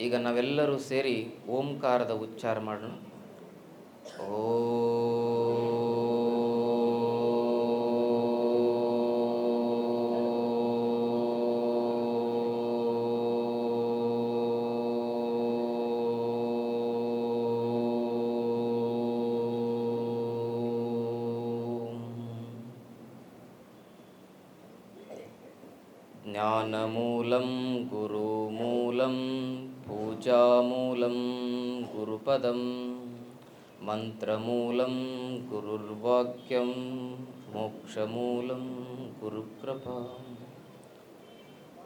ಈಗ ನಾವೆಲ್ಲರೂ ಸೇರಿ ಓಂಕಾರದ ಉಚ್ಚಾರ ಮಾಡೋಣ ಓ ज्ञानमूलं गुरुमूलं पूजामूलं गुरुपदं मन्त्रमूलं गुरुर्वाक्यं मोक्षमूलं गुरुकृपा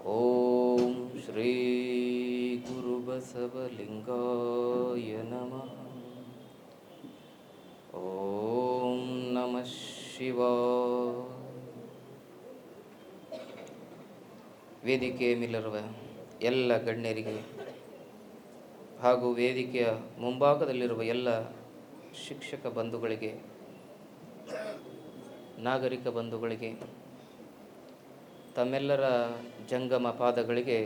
ॐ श्रीगुरुबसवलिङ्गाय नमः ॐ नमः शिवाय ವೇದಿಕೆಯ ಮೇಲಿರುವ ಎಲ್ಲ ಗಣ್ಯರಿಗೆ ಹಾಗೂ ವೇದಿಕೆಯ ಮುಂಭಾಗದಲ್ಲಿರುವ ಎಲ್ಲ ಶಿಕ್ಷಕ ಬಂಧುಗಳಿಗೆ, ನಾಗರಿಕ ಬಂಧುಗಳಿಗೆ, ತಮ್ಮೆಲ್ಲರ ಜಂಗಮ ಪಾದಗಳಿಗೆ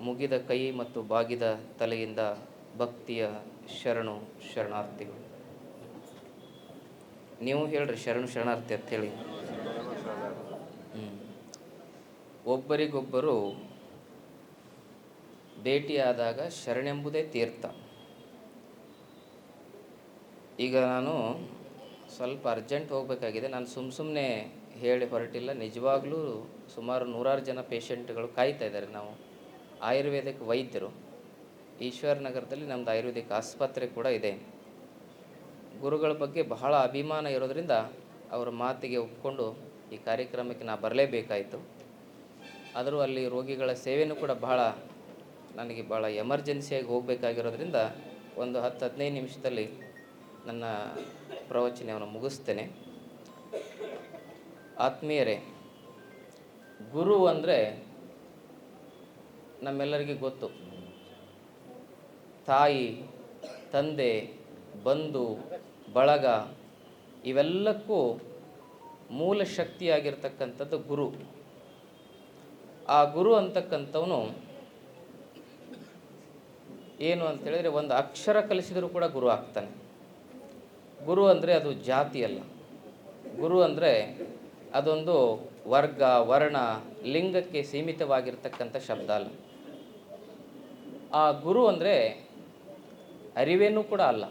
ಮುಗಿದ ಕೈ ಮತ್ತು ಬಾಗಿದ ತಲೆಯಿಂದ ಭಕ್ತಿಯ ಶರಣು ಶರಣಾರ್ಥಿಗಳು. ನೀವು ಹೇಳ್ರಿ ಶರಣು ಶರಣಾರ್ಥಿ ಅಂತೇಳಿ ಹ್ಞೂ ಒಬ್ಬರಿಗೊಬ್ಬರು ಭೇಟಿಯಾದಾಗ ಶರಣೆಂಬುದೇ ತೀರ್ಥ. ಈಗ ನಾನು ಸ್ವಲ್ಪ ಅರ್ಜೆಂಟ್ ಹೋಗಬೇಕಾಗಿದೆ. ನಾನು ಸುಮ್ಮ ಸುಮ್ಮನೆ ಹೇಳಿ ಹೊರಟಿಲ್ಲ. ನಿಜವಾಗ್ಲೂ ಸುಮಾರು ನೂರಾರು ಜನ ಪೇಷಂಟ್ಗಳು ಕಾಯ್ತಾ ಇದ್ದಾರೆ. ನಾವು ಆಯುರ್ವೇದಿಕ್ ವೈದ್ಯರು. ಈಶ್ವರ ನಗರದಲ್ಲಿ ನಮ್ಮದು ಆಯುರ್ವೇದಿಕ್ ಆಸ್ಪತ್ರೆ ಕೂಡ ಇದೆ. ಗುರುಗಳ ಬಗ್ಗೆ ಬಹಳ ಅಭಿಮಾನ ಇರೋದರಿಂದ ಅವರ ಮಾತಿಗೆ ಒಪ್ಕೊಂಡು ಈ ಕಾರ್ಯಕ್ರಮಕ್ಕೆ ನಾ ಬರಲೇಬೇಕಾಯಿತು. ಆದರೂ ಅಲ್ಲಿ ರೋಗಿಗಳ ಸೇವೆಯೂ ಕೂಡ ಬಹಳ ನನಗೆ ಭಾಳ ಎಮರ್ಜೆನ್ಸಿಯಾಗಿ ಹೋಗಬೇಕಾಗಿರೋದ್ರಿಂದ ಒಂದು ಹತ್ತು ಹದಿನೈದು ನಿಮಿಷದಲ್ಲಿ ನನ್ನ ಪ್ರವಚನವನ್ನು ಮುಗಿಸ್ತೇನೆ. ಆತ್ಮೀಯರೇ, ಗುರು ಅಂದರೆ ನಮ್ಮೆಲ್ಲರಿಗೂ ಗೊತ್ತು. ತಾಯಿ, ತಂದೆ, ಬಂಧು, ಬಳಗ, ಇವೆಲ್ಲಕ್ಕೂ ಮೂಲ ಶಕ್ತಿಯಾಗಿರ್ತಕ್ಕಂಥದ್ದು ಗುರು. ಆ ಗುರು ಅಂತಕ್ಕಂಥವನು ಏನು ಅಂತ ಹೇಳಿದ್ರೆ ಒಂದು ಅಕ್ಷರ ಕಲಿಸಿದರೂ ಕೂಡ ಗುರು ಆಗ್ತಾನೆ. ಗುರು ಅಂದರೆ ಅದು ಜಾತಿ ಅಲ್ಲ. ಗುರು ಅಂದರೆ ಅದೊಂದು ವರ್ಗ, ವರ್ಣ, ಲಿಂಗಕ್ಕೆ ಸೀಮಿತವಾಗಿರ್ತಕ್ಕಂಥ ಶಬ್ದ ಅಲ್ಲ. ಆ ಗುರು ಅಂದರೆ ಅರಿವೇನೂ ಕೂಡ ಅಲ್ಲ.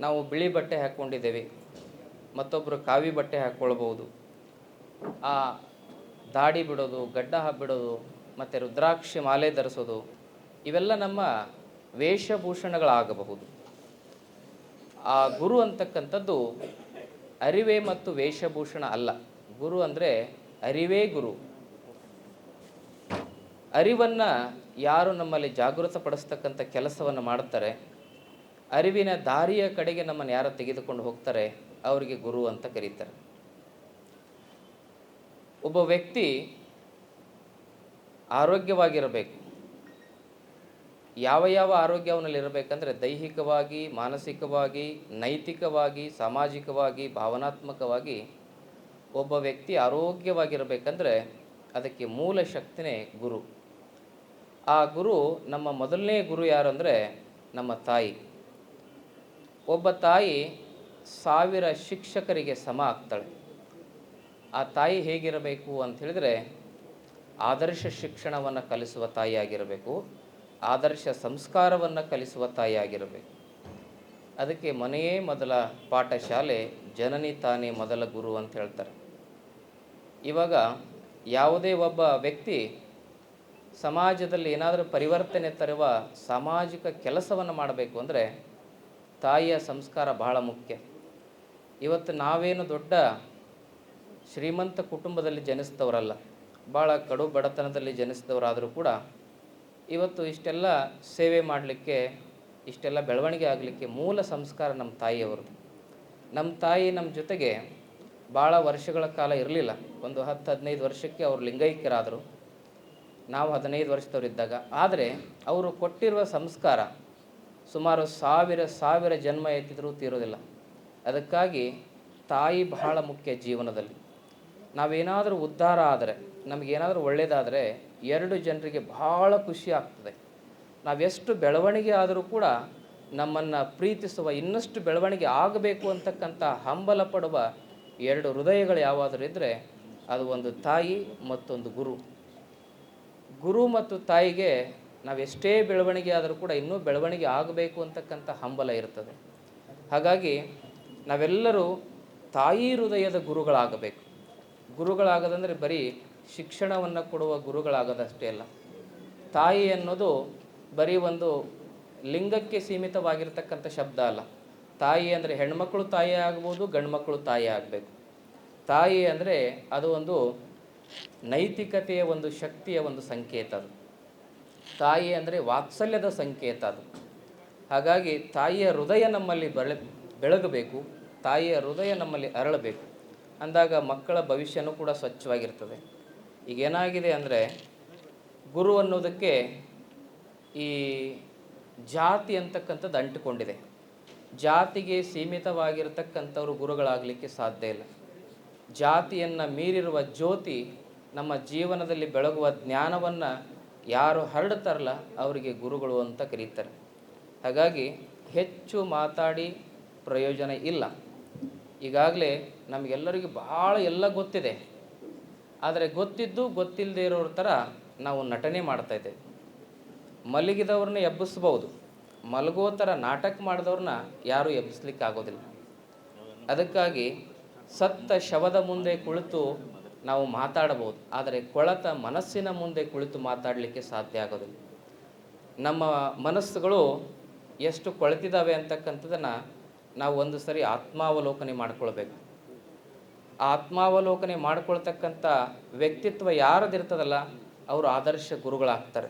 ನಾವು ಬಿಳಿ ಬಟ್ಟೆ ಹಾಕ್ಕೊಂಡಿದ್ದೇವೆ ಮತ್ತೊಬ್ಬರು ಕಾವಿ ಬಟ್ಟೆ ಹಾಕ್ಕೊಳ್ಬೋದು ಆ ದಾಡಿ ಬಿಡೋದು, ಗಡ್ಡ ಬಿಡೋದು ಮತ್ತು ರುದ್ರಾಕ್ಷಿ ಮಾಲೆ ಧರಿಸೋದು ಇವೆಲ್ಲ ನಮ್ಮ ವೇಷಭೂಷಣಗಳಾಗಬಹುದು. ಆ ಗುರು ಅಂತಕ್ಕಂಥದ್ದು ಅರಿವೇ ಮತ್ತು ವೇಷಭೂಷಣ ಅಲ್ಲ. ಗುರು ಅಂದರೆ ಅರಿವೇ ಗುರು. ಅರಿವನ್ನು ಯಾರು ನಮ್ಮಲ್ಲಿ ಜಾಗೃತಪಡಿಸ್ತಕ್ಕಂಥ ಕೆಲಸವನ್ನು ಮಾಡ್ತಾರೆ, ಅರಿವಿನ ದಾರಿಯ ಕಡೆಗೆ ನಮ್ಮನ್ನು ಯಾರು ತೆಗೆದುಕೊಂಡು ಹೋಗ್ತಾರೆ, ಅವರಿಗೆ ಗುರು ಅಂತ ಕರೀತಾರೆ. ಒಬ್ಬ ವ್ಯಕ್ತಿ ಆರೋಗ್ಯವಾಗಿರಬೇಕು. ಯಾವ ಯಾವ ಆರೋಗ್ಯ ಅವನಲ್ಲಿ ಇರಬೇಕಂದ್ರೆ ದೈಹಿಕವಾಗಿ, ಮಾನಸಿಕವಾಗಿ, ನೈತಿಕವಾಗಿ, ಸಾಮಾಜಿಕವಾಗಿ, ಭಾವನಾತ್ಮಕವಾಗಿ ಒಬ್ಬ ವ್ಯಕ್ತಿ ಆರೋಗ್ಯವಾಗಿರಬೇಕಂದ್ರೆ ಅದಕ್ಕೆ ಮೂಲ ಶಕ್ತಿನೇ ಗುರು. ಆ ಗುರು ನಮ್ಮ ಮೊದಲನೇ ಗುರು ಯಾರು ಅಂದರೆ ನಮ್ಮ ತಾಯಿ. ಒಬ್ಬ ತಾಯಿ ಸಾವಿರ ಶಿಕ್ಷಕರಿಗೆ ಸಮ ಆಗ್ತಾಳೆ. ಆ ತಾಯಿ ಹೇಗಿರಬೇಕು ಅಂತ ಹೇಳಿದರೆ ಆದರ್ಶ ಶಿಕ್ಷಣವನ್ನು ಕಲಿಸುವ ತಾಯಿಯಾಗಿರಬೇಕು. ಆದರ್ಶ ಸಂಸ್ಕಾರವನ್ನು ಕಲಿಸುವ ತಾಯಿಯಾಗಿರಬೇಕು ಅದಕ್ಕೆ ಮನೆಯೇ ಮೊದಲ ಪಾಠಶಾಲೆ, ಜನನಿ ತಾನೇ ಮೊದಲ ಗುರು ಅಂತ ಹೇಳ್ತಾರೆ. ಇವಾಗ ಯಾವುದೇ ಒಬ್ಬ ವ್ಯಕ್ತಿ ಸಮಾಜದಲ್ಲಿ ಏನಾದರೂ ಪರಿವರ್ತನೆ ತರುವ ಸಾಮಾಜಿಕ ಕೆಲಸವನ್ನು ಮಾಡಬೇಕು ಅಂದರೆ ತಾಯಿಯ ಸಂಸ್ಕಾರ ಬಹಳ ಮುಖ್ಯ. ಇವತ್ತು ನಾವೇನು ದೊಡ್ಡ ಶ್ರೀಮಂತ ಕುಟುಂಬದಲ್ಲಿ ಜನಿಸಿದವರಲ್ಲ ಭಾಳ ಕಡು ಬಡತನದಲ್ಲಿ ಜನಿಸಿದವರಾದರೂ ಕೂಡ ಇವತ್ತು ಇಷ್ಟೆಲ್ಲ ಸೇವೆ ಮಾಡಲಿಕ್ಕೆ, ಇಷ್ಟೆಲ್ಲ ಬೆಳವಣಿಗೆ ಆಗಲಿಕ್ಕೆ ಮೂಲ ಸಂಸ್ಕಾರ ನಮ್ಮ ತಾಯಿಯವರು ನಮ್ಮ ತಾಯಿ ನಮ್ಮ ಜೊತೆಗೆ ಭಾಳ ವರ್ಷಗಳ ಕಾಲ ಇರಲಿಲ್ಲ. ಒಂದು ಹತ್ತು, ಹದಿನೈದು ವರ್ಷಕ್ಕೆ ಅವರು ಲಿಂಗೈಕ್ಯರಾದರು. ನಾವು ಹದಿನೈದು ವರ್ಷದವರಿದ್ದಾಗ ಆದರೆ ಅವರು ಕೊಟ್ಟಿರುವ ಸಂಸ್ಕಾರ ಸುಮಾರು ಸಾವಿರ ಸಾವಿರ ಜನ್ಮ ಎತ್ತಿದ್ರೂ ತೀರೋದಿಲ್ಲ. ಅದಕ್ಕಾಗಿ ತಾಯಿ ಬಹಳ ಮುಖ್ಯ ಜೀವನದಲ್ಲಿ. ನಾವೇನಾದರೂ ಉದ್ಧಾರ ಆದರೆ ನಮಗೇನಾದರೂ ಒಳ್ಳೆಯದಾದರೆ ಎರಡು ಜನರಿಗೆ ಬಹಳ ಖುಷಿ ಆಗ್ತದೆ. ನಾವೆಷ್ಟು ಬೆಳವಣಿಗೆ ಆದರೂ ಕೂಡ ನಮ್ಮನ್ನು ಪ್ರೀತಿಸುವ ಇನ್ನಷ್ಟು ಬೆಳವಣಿಗೆ ಆಗಬೇಕು ಅಂತಕ್ಕಂಥ ಹಂಬಲ ಪಡುವ ಎರಡು ಹೃದಯಗಳು ಯಾವಾದರೂ ಇದ್ದರೆ ಅದು ಒಂದು ತಾಯಿ ಮತ್ತೊಂದು ಗುರು. ಗುರು ಮತ್ತು ತಾಯಿಗೆ ನಾವೆಷ್ಟೇ ಬೆಳವಣಿಗೆ ಆದರೂ ಕೂಡ ಇನ್ನೂ ಬೆಳವಣಿಗೆ ಆಗಬೇಕು ಅಂತಕ್ಕಂಥ ಹಂಬಲ ಇರ್ತದೆ. ಹಾಗಾಗಿ ನಾವೆಲ್ಲರೂ ತಾಯಿ ಹೃದಯದ ಗುರುಗಳಾಗಬೇಕು. ಗುರುಗಳಾಗದಂದರೆ ಬರೀ ಶಿಕ್ಷಣವನ್ನು ಕೊಡುವ ಗುರುಗಳಾಗದಷ್ಟೇ ಅಲ್ಲ. ತಾಯಿ ಅನ್ನೋದು ಬರೀ ಒಂದು ಲಿಂಗಕ್ಕೆ ಸೀಮಿತವಾಗಿರ್ತಕ್ಕಂಥ ಶಬ್ದ ಅಲ್ಲ. ತಾಯಿ ಅಂದರೆ ಹೆಣ್ಮಕ್ಳು ತಾಯಿ ಆಗ್ಬೋದು ಗಂಡು ಮಕ್ಕಳು ತಾಯಿ ಆಗಬೇಕು. ತಾಯಿ ಅಂದರೆ ಅದು ಒಂದು ನೈತಿಕತೆಯ ಒಂದು ಶಕ್ತಿಯ ಒಂದು ಸಂಕೇತ ಅದು. ತಾಯಿ ಅಂದರೆ ವಾತ್ಸಲ್ಯದ ಸಂಕೇತ ಅದು. ಹಾಗಾಗಿ ತಾಯಿಯ ಹೃದಯ ನಮ್ಮಲ್ಲಿ ಬೆಳೆ, ಬೆಳಗಬೇಕು, ತಾಯಿಯ ಹೃದಯ ನಮ್ಮಲ್ಲಿ ಅರಳಬೇಕು. ಅಂದಾಗ ಮಕ್ಕಳ ಭವಿಷ್ಯನೂ ಕೂಡ ಸ್ವಚ್ಛವಾಗಿರ್ತದೆ. ಈಗ ಏನಾಗಿದೆ ಅಂದರೆ ಗುರು ಅನ್ನೋದಕ್ಕೆ ಈ ಜಾತಿ ಅಂತಕ್ಕಂಥದ್ದು ಅಂಟಿಕೊಂಡಿದೆ. ಜಾತಿಗೆ ಸೀಮಿತವಾಗಿರತಕ್ಕಂಥವ್ರು ಗುರುಗಳಾಗಲಿಕ್ಕೆ ಸಾಧ್ಯ ಇಲ್ಲ. ಜಾತಿಯನ್ನು ಮೀರಿರುವ ಜ್ಯೋತಿ ನಮ್ಮ ಜೀವನದಲ್ಲಿ ಬೆಳಗುವ ಜ್ಞಾನವನ್ನು ಯಾರು ಹರಡ್ತಾರಲ್ಲ ಅವರಿಗೆ ಗುರುಗಳು ಅಂತ ಕರೀತಾರೆ. ಹಾಗಾಗಿ ಹೆಚ್ಚು ಮಾತಾಡಿ ಪ್ರಯೋಜನ ಇಲ್ಲ. ಈಗಾಗಲೇ ನಮಗೆಲ್ಲರಿಗೂ ಭಾಳ ಎಲ್ಲ ಗೊತ್ತಿದೆ. ಆದರೆ ಗೊತ್ತಿದ್ದು ಗೊತ್ತಿಲ್ಲದೆ ಇರೋರ ಥರ ನಾವು ನಟನೆ ಮಾಡ್ತಾ ಇದ್ದೇವೆ. ಮಲಗಿದವ್ರನ್ನ ಎಬ್ಬಿಸ್ಬೋದು. ಮಲಗೋ ಥರ ನಾಟಕ ಮಾಡಿದವ್ರನ್ನ ಯಾರೂ ಎಬ್ಬಿಸ್ಲಿಕ್ಕೆ ಆಗೋದಿಲ್ಲ. ಅದಕ್ಕಾಗಿ ಸತ್ತ ಶವದ ಮುಂದೆ ಕುಳಿತು ನಾವು ಮಾತಾಡಬಹುದು. ಆದರೆ ಕೊಳತ ಮನಸ್ಸಿನ ಮುಂದೆ ಕುಳಿತು ಮಾತಾಡಲಿಕ್ಕೆ ಸಾಧ್ಯ ಆಗೋದಿಲ್ಲ. ನಮ್ಮ ಮನಸ್ಸುಗಳು ಎಷ್ಟು ಕೊಳೆತಿದ್ದಾವೆ ಅಂತಕ್ಕಂಥದ್ದನ್ನು ನಾವು ಒಂದು ಸರಿ ಆತ್ಮಾವಲೋಕನೆ ಮಾಡ್ಕೊಳ್ಬೇಕು. ಆತ್ಮಾವಲೋಕನೆ ಮಾಡ್ಕೊಳ್ತಕ್ಕಂಥ ವ್ಯಕ್ತಿತ್ವ ಯಾರದಿರ್ತದಲ್ಲ ಅವರು ಆದರ್ಶ ಗುರುಗಳಾಗ್ತಾರೆ.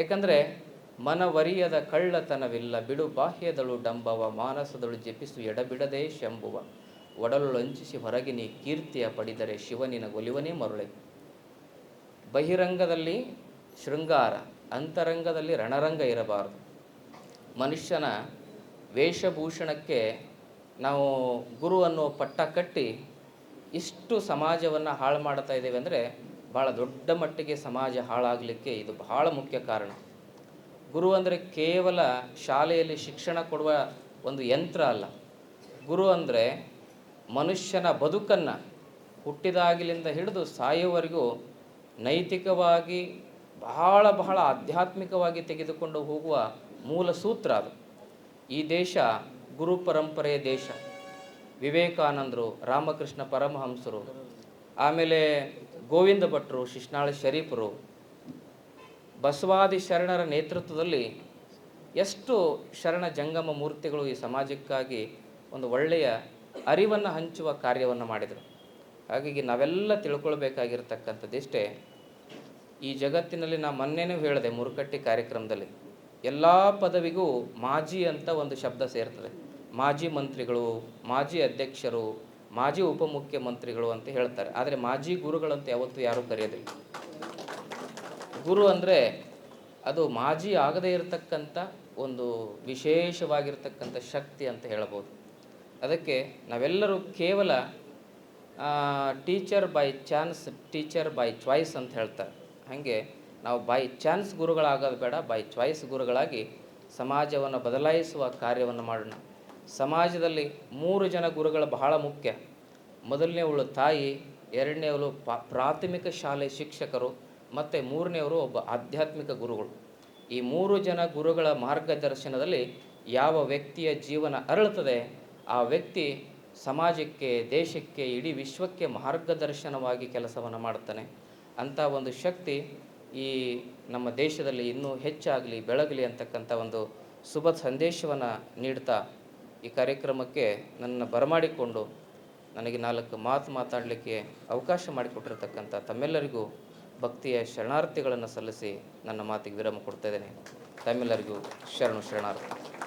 ಏಕೆಂದರೆ ಮನವರಿಯದ ಕಳ್ಳತನವಿಲ್ಲ. ಬಿಡು ಬಾಹ್ಯದಳು ಡಂಬವ, ಮಾನಸದಳು ಜಪಿಸು, ಎಡಬಿಡದೆ ಶಂಭುವ. ಒಡಲು ಲಂಚಿಸಿ ಹೊರಗೆ ನೀ ಕೀರ್ತಿಯ ಪಡಿದರೆ ಶಿವನಿನ ಒಲಿವನೇ ಮರುಳೆ. ಬಹಿರಂಗದಲ್ಲಿ ಶೃಂಗಾರ, ಅಂತರಂಗದಲ್ಲಿ ರಣರಂಗ ಇರಬಾರದು. ಮನುಷ್ಯನ ವೇಷಭೂಷಣಕ್ಕೆ ನಾವು ಗುರು ಅನ್ನೋ ಪಟ್ಟ ಕಟ್ಟಿ ಇಷ್ಟು ಸಮಾಜವನ್ನು ಹಾಳು ಮಾಡ್ತಾ ಇದ್ದೇವೆ ಅಂದರೆ ಭಾಳ ದೊಡ್ಡ ಮಟ್ಟಿಗೆ ಸಮಾಜ ಹಾಳಾಗಲಿಕ್ಕೆ ಇದು ಬಹಳ ಮುಖ್ಯ ಕಾರಣ. ಗುರು ಅಂದರೆ ಕೇವಲ ಶಾಲೆಯಲ್ಲಿ ಶಿಕ್ಷಣ ಕೊಡುವ ಒಂದು ಯಂತ್ರ ಅಲ್ಲ. ಗುರು ಅಂದರೆ ಮನುಷ್ಯನ ಬದುಕನ್ನು ಹುಟ್ಟಿದಾಗಲಿಂದ ಹಿಡಿದು ಸಾಯುವವರೆಗೂ ನೈತಿಕವಾಗಿ ಬಹಳ ಬಹಳ ಆಧ್ಯಾತ್ಮಿಕವಾಗಿ ತೆಗೆದುಕೊಂಡು ಹೋಗುವ ಮೂಲ ಸೂತ್ರ ಅದು. ಈ ದೇಶ ಗುರು ಪರಂಪರೆಯ ದೇಶ. ವಿವೇಕಾನಂದರು, ರಾಮಕೃಷ್ಣ ಪರಮಹಂಸರು, ಆಮೇಲೆ ಗೋವಿಂದ ಭಟ್ರು ಶಿಶ್ನಾಳ ಶರೀಫರು, ಬಸವಾದಿ ಶರಣರ ನೇತೃತ್ವದಲ್ಲಿ ಎಷ್ಟು ಶರಣ ಜಂಗಮ ಮೂರ್ತಿಗಳು ಈ ಸಮಾಜಕ್ಕಾಗಿ ಒಂದು ಒಳ್ಳೆಯ ಅರಿವನ್ನು ಹಂಚುವ ಕಾರ್ಯವನ್ನು ಮಾಡಿದರು. ಹಾಗಾಗಿ ನಾವೆಲ್ಲ ತಿಳ್ಕೊಳ್ಬೇಕಾಗಿರ್ತಕ್ಕಂಥದ್ದಿಷ್ಟೇ ಈ ಜಗತ್ತಿನಲ್ಲಿ ನಾ ಮೊನ್ನೆನೂ ಹೇಳಿದೆ ಮುರುಕಟ್ಟಿ ಕಾರ್ಯಕ್ರಮದಲ್ಲಿ ಎಲ್ಲ ಪದವಿಗೂ ಮಾಜಿ ಅಂತ ಒಂದು ಶಬ್ದ ಸೇರ್ತದೆ. ಮಾಜಿ ಮಂತ್ರಿಗಳು, ಮಾಜಿ ಅಧ್ಯಕ್ಷರು, ಮಾಜಿ ಉಪಮುಖ್ಯಮಂತ್ರಿಗಳು ಅಂತ ಹೇಳ್ತಾರೆ. ಆದರೆ ಮಾಜಿ ಗುರುಗಳಂತ ಯಾವತ್ತೂ ಯಾರೂ ಕರೆಯೋದಿಲ್ಲ. ಗುರು ಅಂದರೆ ಅದು ಮಾಜಿ ಆಗದೇ ಇರತಕ್ಕಂಥ ಒಂದು ವಿಶೇಷವಾಗಿರ್ತಕ್ಕಂಥ ಶಕ್ತಿ ಅಂತ ಹೇಳ್ಬೋದು. ಅದಕ್ಕೆ ನಾವೆಲ್ಲರೂ ಕೇವಲ teacher by chance teacher by choice ಅಂತ ಹೇಳ್ತಾರೆ. ಹಾಗೆ ನಾವು ಬೈ ಚಾನ್ಸ್ ಗುರುಗಳಾಗೋದು ಬೇಡ ಬೈ ಚಾಯ್ಸ್ ಗುರುಗಳಾಗಿ ಸಮಾಜವನ್ನು ಬದಲಾಯಿಸುವ ಕಾರ್ಯವನ್ನು ಮಾಡೋಣ. ಸಮಾಜದಲ್ಲಿ ಮೂರು ಜನ ಗುರುಗಳು ಬಹಳ ಮುಖ್ಯ. ಮೊದಲನೇವಳು ತಾಯಿ ಎರಡನೇವಳು ಪ್ರಾಥಮಿಕ ಶಾಲೆ ಶಿಕ್ಷಕರು, ಮತ್ತು ಮೂರನೆಯವರು ಒಬ್ಬ ಆಧ್ಯಾತ್ಮಿಕ ಗುರುಗಳು. ಈ ಮೂರು ಜನ ಗುರುಗಳ ಮಾರ್ಗದರ್ಶನದಲ್ಲಿ ಯಾವ ವ್ಯಕ್ತಿಯ ಜೀವನ ಅರಳುತ್ತದೆ, ಆ ವ್ಯಕ್ತಿ ಸಮಾಜಕ್ಕೆ, ದೇಶಕ್ಕೆ, ಇಡೀ ವಿಶ್ವಕ್ಕೆ ಮಾರ್ಗದರ್ಶನವಾಗಿ ಕೆಲಸವನ್ನು ಮಾಡ್ತಾನೆ ಅಂಥ ಒಂದು ಶಕ್ತಿ ಈ ನಮ್ಮ ದೇಶದಲ್ಲಿ ಇನ್ನೂ ಹೆಚ್ಚಾಗಲಿ, ಬೆಳಗಲಿ ಅಂತಕ್ಕಂಥ ಒಂದು ಶುಭ ಸಂದೇಶವನ್ನು ನೀಡ್ತಾ ಈ ಕಾರ್ಯಕ್ರಮಕ್ಕೆ ನನ್ನ ಬರಮಾಡಿಕೊಂಡು ನನಗೆ ನಾಲ್ಕು ಮಾತು ಮಾತಾಡಲಿಕ್ಕೆ ಅವಕಾಶ ಮಾಡಿಕೊಟ್ಟಿರತಕ್ಕಂಥ ತಮ್ಮೆಲ್ಲರಿಗೂ ಭಕ್ತಿಯ ಶರಣಾರ್ಥಿಗಳನ್ನು ಸಲ್ಲಿಸಿ ನನ್ನ ಮಾತಿಗೆ ವಿರಾಮ ಕೊಡ್ತಾ ಇದ್ದೇನೆ. ತಮ್ಮೆಲ್ಲರಿಗೂ ಶರಣು ಶರಣಾರ್ಥಿ.